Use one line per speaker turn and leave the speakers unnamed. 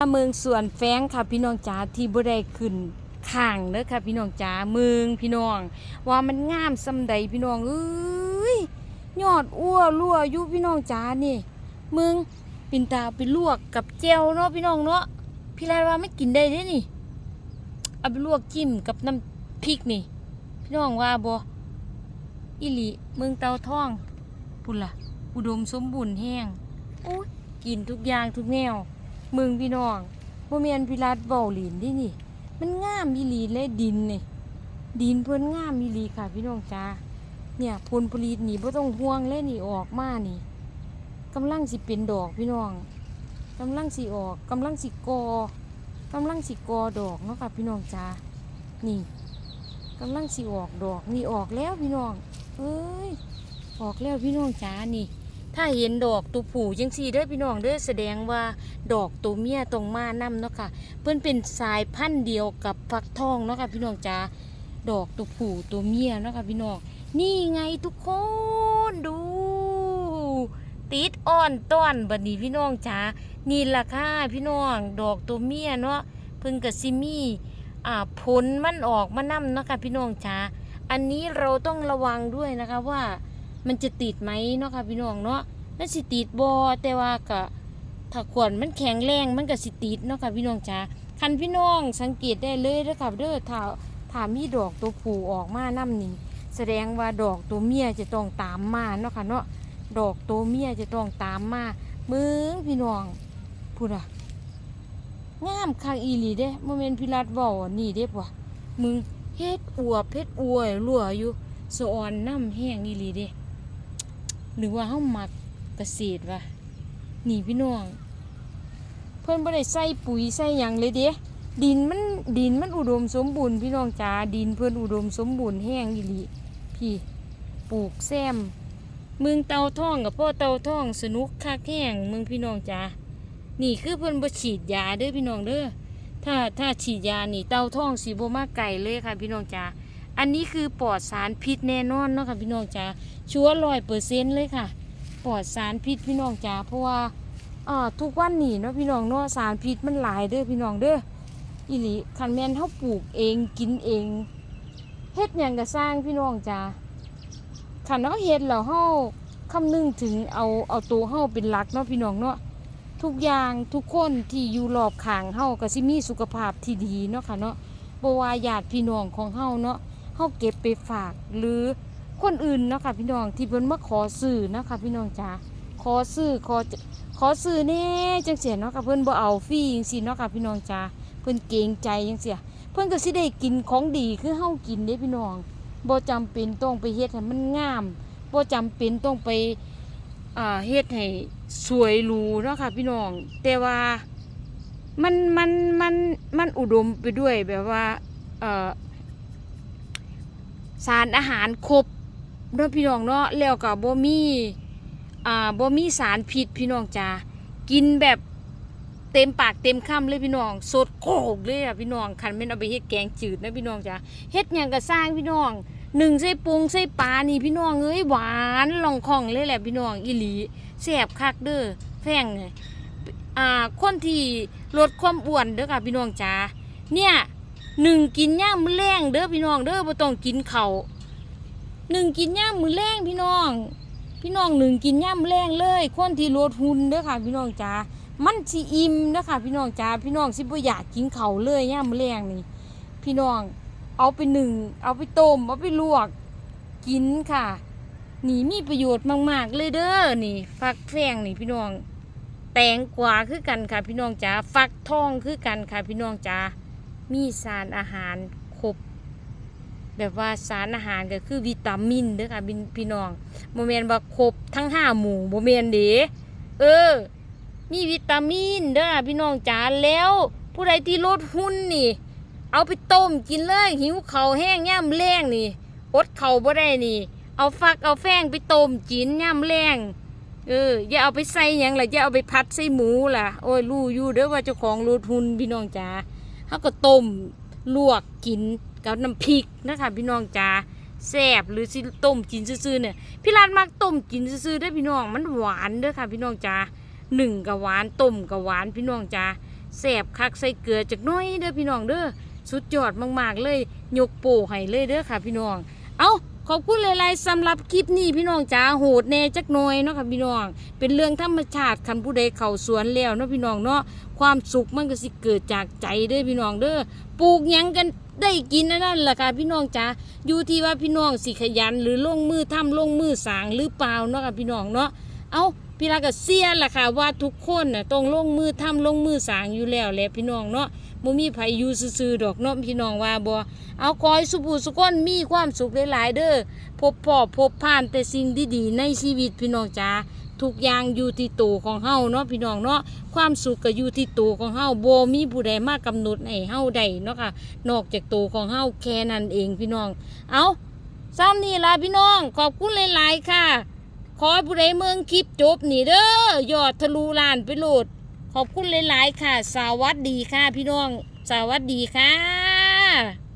เมืองสวนแฟงค่ะพี่น้องจ๋าที่บ่ได้ขึ้นข้างเด้อค่ะพี่น้องจ๋าเมืองพี่น้อง ว่ามันงามซำใดพี่น้องเอ้ยยอดอ้วรั่วอยู่พี่น้องจ๋านี่เมืองปินตาไปลวกกับแจ่วเนาะพี่น้องเนาะพี่ลาว่าไม่กินได้เด้นี่เอาไปลวกจิ้มกับน้ำพริกนี่ พี่น้องว่าบ่อีลีเมืองเตาท่องพุ่นล่ะ อุดมสมบูรณ์แห้งโอ้ยกินทุกอย่างทุกแนว มึงพี่น้องบ่แม่นพิรัตเว้าหลินดินี่ มันงามอีหลีเลยดินนี่ดินเพิ่นงามอีหลีค่ะ พี่น้องจ้าเนี่ยผลผลิตนี่บ่ต้องห่วงเลยนี่ออกมานี่กำลังสิเป็นดอกพี่น้องกำลังสิออกกำลังสิกอกำลังสิกอดอกเนาะค่ะพี่น้องจ้านี่กำลังสิออกดอกนี่ออกแล้วพี่น้องเอ้ยออกแล้วพี่น้องจ้านี่ ถ้าเห็นดอกตัวผู้จังซี่เด้อพี่น้องเด้อแสดงว่าดอกตัวเมียตรงมานํเนาะค่ะ เพิ่นเป็นสายพันธุ์เดียวกับฟักทองเนาะค่ะพี่น้องจ้าดอกตัวผู้ตัวเมียเนาะค่ะพี่น้องนี่ไงทุกคนดู ติดอ่อนต้อนบัดนี้พี่น้องจ้านี่ล่ะค่ะพี่น้องดอกตัวเมียเนาะเพิ่นก็สิมีอ่าผลมันออกมานํเนาะค่ะพี่น้องจ้าอันนี้เราต้องระวังด้วยนะคะว่ามันจะติดไหมเนาะค่ะพี่น้องเนาะ มันสิติดบอแต่ว่าก็ถ้าขวดมันแข็งแรงมันก็สิติดเนาะค่ะพี่น้องจ้าคันพี่น้องสังเกตได้เลยเด้อค่ะเด้อถ้าถ้ามีดอกตัวผู้ออกมานํนี่แสดงว่าดอกตัวเมียจะต้องตามมาเนาะค่ะเนาะดอกตัวเมียจะต้องตามมามึงพี่น้องพูดอะงามคักอีหลีเด้โมเมนพิรัตเว้าอันนี่เด้ปะมึงเฮ็ดอวบเฮ็ดอวยรั่วอยู่สออนน้ำแห้งอีหลีเด้หรือว่าเฮามัก เกษตรวะนี่พี่น้อง เพิ่อนบ่ได้ใส่ปุ๋ยใส่หยังเลยเด้ดินมันดินมันอุดมสมบูรณ์พี่น้องจ๋าดินเพิ่อนอุดมสมบูรณ์แห้งอีหลีพี่ปลูกแซมเมืองเตาท่องกับพ่อเตาท่องสนุกคักแห้งเมืองพี่น้องจ๋านี่คือเพิ่อนบ่ฉีดยาเด้อพี่น้องเด้อถ้าถ้าฉีดยานี่เตาท่องสิบ่มาไกลเลยค่ะพี่น้องจ๋าอันนี้คือปลอดสารพิษแน่นอนเนาะค่ะพี่น้องจ๋าชัวร้อยเปอร์เซ็นต์เลยค่ะ ลอดสารพิษพี่น้องจ๋าเพราะว่าอ่าทุกวันนี้เนาะพี่น้องเนาะสารพิษมันหลายเด้อพี่น้องเด้ออีหลีคันแมนเฮาปลูกเองกินเองเฮ็ดหยังก็สร้างพี่น้องจ๋าคันเฮาเฮ็ดแล้วเฮาคำนึงถึงเอาเอาตัวเฮาเป็นหลักเนาะพี่น้องเนาะทุกอย่างทุกคนที่อยู่รอบข้างเฮาก็สิมีสุขภาพที่ดีเนาะค่ะเนาะบ่ว่าญาติพี่น้องของเฮาเนาะเฮาเก็บไปฝากหรือ คนอื่นเนาะค่ะพี่น้องที่เพิ่นมาขอซื้อเนาะค่ะพี่น้องจ๋าขอซื้อขอขอซื้อแน่จังเสียเนาะค่ะเพิ่นบ่เอาฟรีจังซี่เนาะค่ะพี่น้องจ๋าเพิ่นเกรงใจจังเสียเพิ่นก็สิได้กินของดีคือเฮากินเด้พี่น้องบ่จำเป็นต้องไปเฮ็ดให้มันงามบ่จำเป็นต้องไปอ่าเฮ็ดให้สวยหรูเนาะค่ะพี่น้อง แต่ว่ามันมันมันมันอุดมไปด้วยแบบว่าเอ่อสารอาหารครบ เนาะพี่น้องเนาะแล้วก็บ่มีอ่าบ่มีสารพิษพี่น้องจ้ากินแบบเต็มปากเต็มคำเลยพี่น้อง สดโคกเลยอะพี่น้องคันแม่นเอาไปเฮ็ดแกงจืดนะพี่น้องจ้าเฮ็ดหยังก็สร้างพี่น้องหนึ่งใส่ปรุงใส่ปลานี่พี่น้องเอ้ยหวานลองคองเลยแหละพี่น้องอีหลีแซ่บคักเด้อแพงเลยอ่าคนที่ลดความอ้วนเด้อค่ะพี่น้องจ้าเนี่ยหนึ่งกินย่ามมื้อแรงเด้อพี่น้องเด้อบ่ต้องกินเขาว หนึ่งกินย่ามมือแรงพี่น้อง พี่น้องหนึ่งกินย่ามมื้อแรงเลยคนที่ลดหุ่นเด้อค่ะ พี่น้องจ๋ามันสิอิ่มเด้อค่ะพี่น้องจ๋าพี่น้องสิบ่อยากกินเขาเลยย่ามมือแรงนี่ พี่น้องเอาไปหนึ่งเอาไปต้มเอาไปลวกกินค่ะนี่มีประโยชน์มาก ๆ เลยเด้อนี่ฟักแฟงนี่พี่น้อง แตงกวาคือกันค่ะ พี่น้องจ๋าฟักทองคือกันค่ะ พี่น้องจ๋ามีสารอาหาร แบบว่าสารอาหารก็คือวิตามินเด้อค่ะพี่น้องโมเมนว่าครบทั้งห้าหมู่โมเมนเด้เออ มีวิตามินเด้อค่ะพี่น้องจ๋าแล้ว ผู้ใดที่ลดหุ้นนี่ เอาไปต้มกินเลย หิวเขาแห้งย่ำแรงนี่อดเขาบ่ได้นี่ เอาฟักเอาแฟงไปต้มกินย่ำแรงเอออย่าเอาไปใส่ยังล่ะอย่าเอาไปพัดใส่หมูล่ะโอ้ยรู้อยู่เด้อว่าเจ้าของลดหุ้นพี่น้องจ๋าเขาก็ต้มลวกกิน กับน้ำพริกนะคะพี่น้องจ้าแซ่บหรือสิต้มกินซื่อๆเนี่ยพี่ร้านมักต้มกินซื่อๆได้พี่น้องมันหวานเด้อค่ะ พี่น้องจ้าหนึ่งกับหวานต้มกับหวานพี่น้องจ้าแสบคักใส่เกลือจักน้อยเด้อพี่น้องเด้อสุดยอดมากๆเลยยกโปให้เลยเด้อค่ะ พี่น้อง เอาขอบคุณหลายๆสำหรับคลิปนี้พี่น้องจ๋าโหดแน่จักหน่อยเนาะค่ะพี่น้อง เป็นเรื่องธรรมชาติคันผู้ใดเข้าสวนแล้วเนาะพี่น้องเนาะความสุขมันก็สิเกิดจากใจเด้อพี่น้องเด้อปลูกหยังกัน ได้กินนั่นแหละค่ะพี่น้องจ๋าอยู่ที่ว่าพี่น้องสิขยันหรือลงมือทำลงมือสางหรือเปล่าเนาะค่ะพี่น้องเนาะเอาพี่ลาก็เสียล่ะค่ะว่าทุกคนน่ะต้องลงมือทำลงมือสางอยู่แล้วแหละพี่น้องเนาะบ่มีไผอยู่ซื่อๆดอกเนาะพี่น้องว่าบ่เอาคอยสุภูสุกคนมีความสุขหลายๆเด้อพบพ่อพบผ่านแต่สิ่งดีๆในชีวิตพี่น้องจ๋า ทุกอย่างอยู่ที่ตัวของเฮาเนาะพี่น้องเนาะความสุขก็อยู่ที่ตัวของเฮาโบมีผู้ใดมากำหนดให้เฮาได้เนาะค่ะนอกจากตัวของเฮาแค่นั้นเองพี่น้อง เอาซ้ำนี่ล่ะพี่น้อง ขอบคุณหลายๆค่ะ ขอให้ผู้ใดเมืองคลิปจบนี่เด้อยอดทะลุล้านไปโหลด ขอบคุณหลายๆค่ะ สวัสดีค่ะ พี่น้อง สวัสดีค่ะ